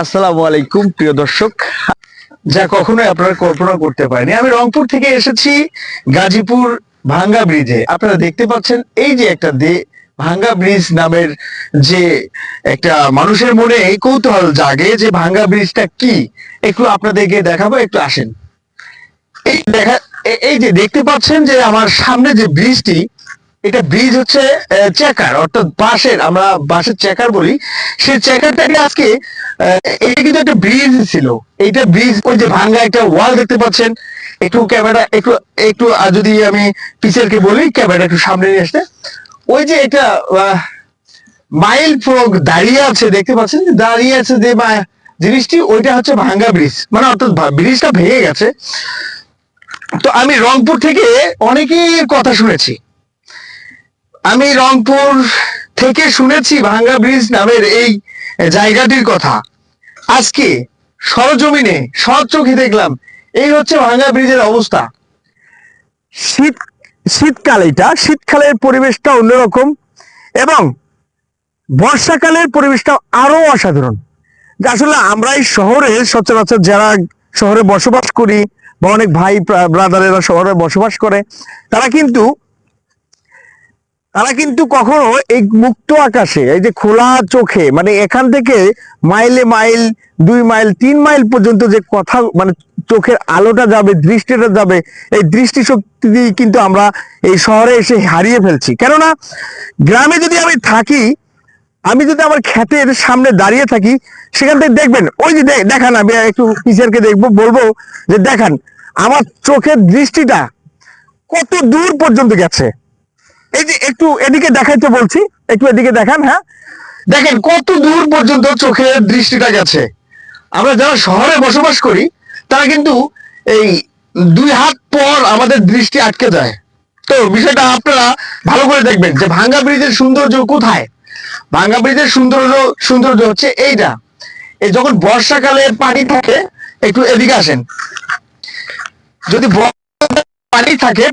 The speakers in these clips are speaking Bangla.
আসসালামু আলাইকুম, প্রিয় দর্শক। যা কখনোই আপনারা কল্পনা করতে পারেনি আমি রংপুর থেকে এসেছি গাজীপুর ভাঙ্গা ব্রিজে আপনারা দেখতে পাচ্ছেন, এই যে একটা দে ভাঙ্গা ব্রিজ নামের যে একটা মানুষের মনে এই কৌতূহল জাগে যে ভাঙ্গা ব্রিজটা কি? একটু আপনাদেরকে দেখাবো, একটু আসেন। এই দেখা এই যে দেখতে পাচ্ছেন যে আমার সামনে যে ব্রিজটি এটা ব্রিজ হচ্ছে চেকার অর্থাৎ বাঁশের, আমরা বাঁশের চেকার বলি। সেই চেকারটাকে আজকে এটা কিন্তু একটা ব্রিজ ছিল। এইটা ব্রিজ ওই যে ভাঙ্গা একটা ওয়াল দেখতে পাচ্ছেন। একটু ক্যামেরা একটু একটু যদি আমি পিছারকে বলি ক্যামেরা একটু সামনে নিয়ে আসতে। ওই যে এটা মাইল ফ্রগ দাঁড়িয়ে আছে, দেখতে পাচ্ছেন? দাঁড়িয়ে আছে যে জিনিসটি, ওইটা হচ্ছে ভাঙ্গা ব্রিজ মানে অর্থাৎ ব্রিজটা ভেঙে গেছে। তো আমি রংপুর থেকে অনেকেই কথা শুনেছি। আমি রংপুর থেকে শুনেছি ভাঙ্গা ব্রিজ নামের এই জায়গাটির কথা। আজকে সরজমিনে সৎ চোখে দেখলাম, এই হচ্ছে ভাঙ্গা ব্রিজের অবস্থা। শীত, শীতকাল এটা, শীতকালের পরিবেশটা অন্যরকম এবং বর্ষাকালের পরিবেশটা আরও অসাধারণ। আসলে আমরা এই শহরে, সচরাচর যারা শহরে বসবাস করি বা অনেক ভাই ব্রাদারেরা শহরে বসবাস করে, তারা কিন্তু তারা কিন্তু কখনো এই মুক্ত আকাশে, এই যে খোলা চোখে মানে এখান থেকে মাইলে মাইল, দুই মাইল, তিন মাইল পর্যন্ত যে কথা মানে চোখের আলোটা যাবে, দৃষ্টিটা যাবে, এই দৃষ্টি শক্তি দিয়ে কিন্তু আমরা এই শহরে এসে হারিয়ে ফেলছি। কেননা গ্রামে যদি আমি থাকি, আমি যদি আমার ক্ষেতের সামনে দাঁড়িয়ে থাকি, সেখান থেকে দেখবেন, ওই যে দেখান, আমি একটু টিচারকে দেখব, বলব যে দেখান, আমার চোখের দৃষ্টিটা কত দূর পর্যন্ত গেছে। এই যে একটু এদিকে দেখাইতে বলছি, একটু এদিকে দেখান হ্যাঁ? দেখেন, কত দূর পর্যন্ত চোখের দৃষ্টিটা গেছে। আমরা যারা শহরে বসবাস করি, তারা কিন্তু এই দুই হাত পর আমাদের দৃষ্টি আটকে যায়। তো বিষয়টা আপনারা ভালো করে দেখবেন যে ভাঙ্গা ব্রিজের সৌন্দর্য কোথায়? ভাঙ্গা ব্রিজের সৌন্দর্য সৌন্দর্য হচ্ছে এইটা। এই যখন বর্ষাকালে পানি থাকে, একটু এদিকে আসেন। যদি পানি থাকে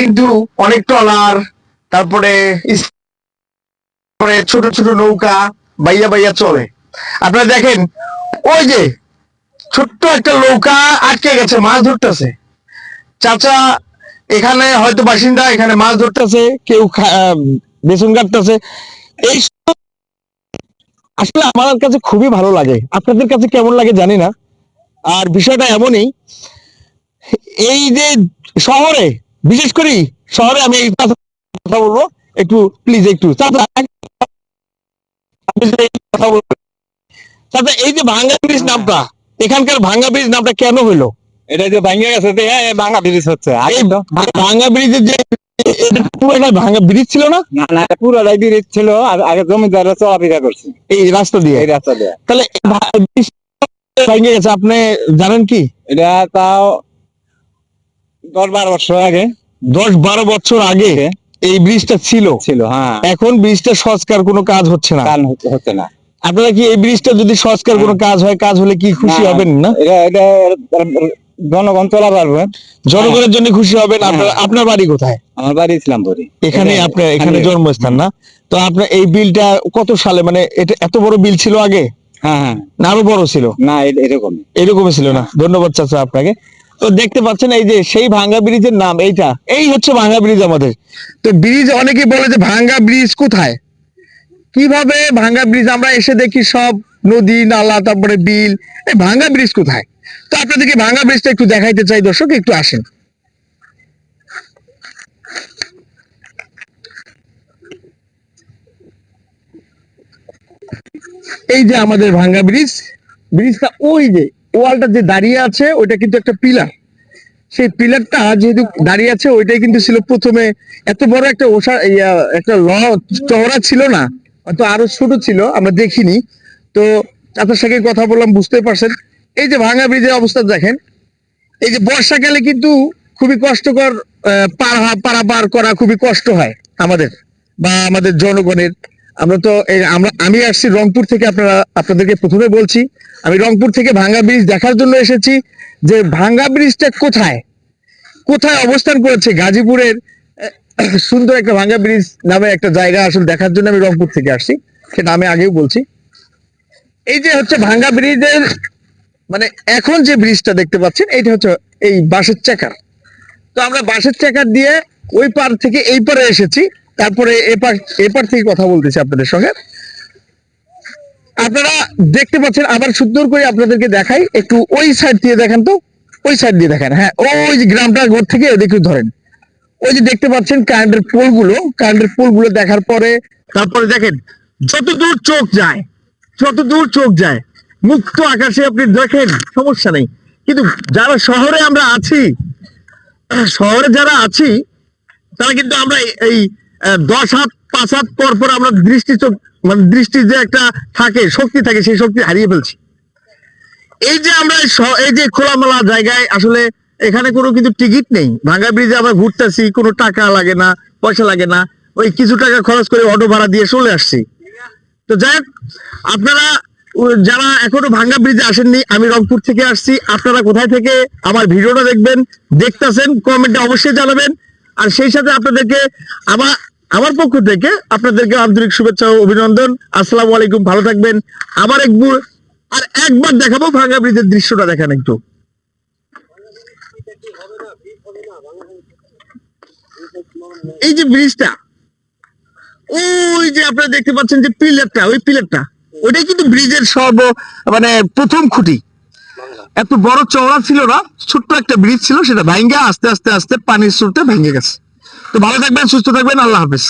কিন্তু অনেক ট্রলার তারপরে ছোট ছোট নৌকা বাইয়া বাইয়া চলে। আপনারা দেখেন, ওই যে ছোট্ট একটা নৌকা আটকে গেছে, মাছ ধরতেছে। চাচা, এখানে হয়তো বাসিন্দা, এখানে মাছ ধরতেছে, কেউ বেসন কাটতেছে। এই আসলে আমার কাছে খুবই ভালো লাগে। আপনাদের কাছে কেমন লাগে জানি না। আর বিষয়টা এমনই, এই যে শহরে, বিশেষ করে শহরে আমি এই কথা বলব? একটু প্লিজ একটু। কথা বলবেন চাচা এই যে ভাঙ্গা ব্রিজ নামটা এখানকার ভাঙ্গা ব্রিজ নামটা কেন হলো? এটা যে ভাঙ্গা গেছে হ্যাঁ ভাঙ্গা ব্রিজ হচ্ছে। ভাঙ্গা ব্রিজের যে ভাঙ্গা ব্রিজ ছিল না? না না পুরোটাই ব্রিজ ছিল আর আগে জমিদাররা চলাফেরা করছে। এই রাস্তা দিয়ে? এই রাস্তা দিয়ে। তাহলে ভেঙে গেছে আপনি জানেন কি? এটা তাও দশ বারো বছর আগে। দশ বারো বছর আগে। এই ব্রিজটা ছিল। ছিল হ্যাঁ। এখন ব্রিজটা সংস্কার কোনো কাজ হচ্ছে না। হচ্ছে- না। আপনারা কি এই ব্রিজটা যদি সংস্কার কোনো কাজ হয় কাজ হলে কি খুশি হবেন না? এটা এটা জনগণ চলা পারবে। জনগণের জন্য খুশি হবেন। আপনার হ্যাঁ। আপনার বাড়ি কোথায়? আমার বাড়ি ইসলামপুরি। এখানে আপনার এখানে জন্মস্থান না? তো আপনার এই বিলটা কত সালে মানে এটা এত বড় বিল ছিল আগে? হ্যাঁ হ্যাঁ। না আরও বড় ছিল? না এরকম এরকমই ছিল না? ধন্যবাদ চাচা আপনাকে। তো দেখতে পাচ্ছেন এই যে সেই ভাঙ্গা ব্রিজের নাম, এইটা। এই হচ্ছে ভাঙ্গা ব্রিজ আমাদের। তো ব্রিজ অনেকে বলে যে ভাঙ্গা ব্রিজ কোথায়? কীভাবে ভাঙ্গা ব্রিজ? আমরা এসে দেখি সব নদী, নালা, তারপরে বিল। এই ভাঙ্গা ব্রিজ কোথায়? তো আপনাদেরকে ভাঙ্গা ব্রিজটা একটু দেখাইতে চাই, দর্শক, একটু আসেন। এই যে আমাদের ভাঙ্গা ব্রিজ, ব্রিজটা ওই যে ওয়ালটা যে দাঁড়িয়ে আছে ওইটা কিন্তু একটা পিলার। সেই পিলারটা যেহেতু দাঁড়িয়ে আছে ওইটাই কিন্তু ছিল প্রথমে। এত বড় একটা ওষা ইয়া, একটা চওড়া ছিল না হয়তো আরও ছোট ছিল আমরা দেখিনি। তো আপনার সাথে কথা বললাম বুঝতে পারছেন। এই যে ভাঙা ব্রিজের অবস্থা দেখেন এই যে বর্ষাকালে কিন্তু খুবই কষ্টকর পার পারাপার করা খুবই কষ্ট হয় আমাদের বা আমাদের জনগণের। আমরা তো আমরা, আমি আসছি রংপুর থেকে আপনারা, আপনাদেরকে প্রথমে বলছি, আমি রংপুর থেকে ভাঙ্গা ব্রিজ দেখার জন্য এসেছি, যে ভাঙ্গা ব্রিজটা কোথায়? কোথায় অবস্থান করেছে গাজীপুরের সুন্দর একটা ভাঙ্গা ব্রিজ নামে একটা জায়গা আসলে দেখার জন্য আমি রংপুর থেকে আসছি, সেটা আমি আগেও বলছি। এই যে হচ্ছে ভাঙ্গা ব্রিজের মানে এখন যে ব্রিজটা দেখতে পাচ্ছেন, এইটা হচ্ছে এই বাঁশের চাকার। তো আমরা বাঁশের চাকার দিয়ে ওই পার থেকে এই পারে এসেছি তারপরে এপার এপার থেকে কথা বলতেছি আপনাদের সঙ্গে। আপনারা দেখতে পাচ্ছেন, আবার সুন্দর করে আপনাদেরকে দেখাই। একটু ওই সাইড দিয়ে দেখেন তো। ওই সাইড দিয়ে দেখেন হ্যাঁ ওই যে গ্রামটার ঘর থেকে দেখে ধরেন। ওই যে দেখতে পাচ্ছেন কারেন্টের পোলগুলো কারেন্টের পোলগুলো দেখার পরে, তারপরে দেখেন যত দূর চোখ যায় যত দূর চোখ যায়, মুক্ত আকাশে আপনি দেখেন, সমস্যা নেই। কিন্তু যারা শহরে আমরা আছি, শহরে যারা আছি, তারা কিন্তু আমরা এই- দশ হাত, পাঁচ হাত পর পর আমরা দৃষ্টি চোখ মানে দৃষ্টি যে একটা থাকে, শক্তি থাকে, সেই শক্তি হারিয়ে ফেলছি। এই যে আমরা এই যে খোলামেলা জায়গায় আসলে এখানে কোনো কিন্তু টিকিট নেই। ভাঙ্গা ব্রিজে আমরা ঘুরতেছি, কোনো টাকা লাগে না, পয়সা লাগে না। ওই কিছু টাকা খরচ করে অটো ভাড়া দিয়ে চলে আসছি। তো যাই আপনারা যারা এখনও ভাঙ্গা ব্রিজে আসেননি, আমি রংপুর থেকে আসছি। আপনারা কোথায় থেকে আমার ভিডিওটা দেখবেন, দেখতেছেন, কমেন্টে অবশ্যই জানাবেন। আর সেই সাথে আপনাদেরকে আমার আমার পক্ষ থেকে আপনাদেরকে আন্তরিক শুভেচ্ছা ও অভিনন্দন। আসসালামু আলাইকুম, ভালো থাকবেন। আবার একবার আর একবার দেখাবো ভাঙ্গা ব্রিজের দৃশ্যটা দেখেন একটু। এই যে ব্রিজটা, ওই যে আপনারা দেখতে পাচ্ছেন যে পিলারটা, ওই পিলারটা, ওইটাই কিন্তু ব্রিজের সর্ব মানে প্রথম খুঁটি। এত বড় চওড়া ছিল না, ছোট্ট একটা ব্রিজ ছিল, সেটা ভাঙ্গা আস্তে আস্তে আস্তে পানির স্রোতে ভেঙে গেছে। তো ভালো থাকবেন, সুস্থ থাকবেন, আল্লাহ হাফেজ।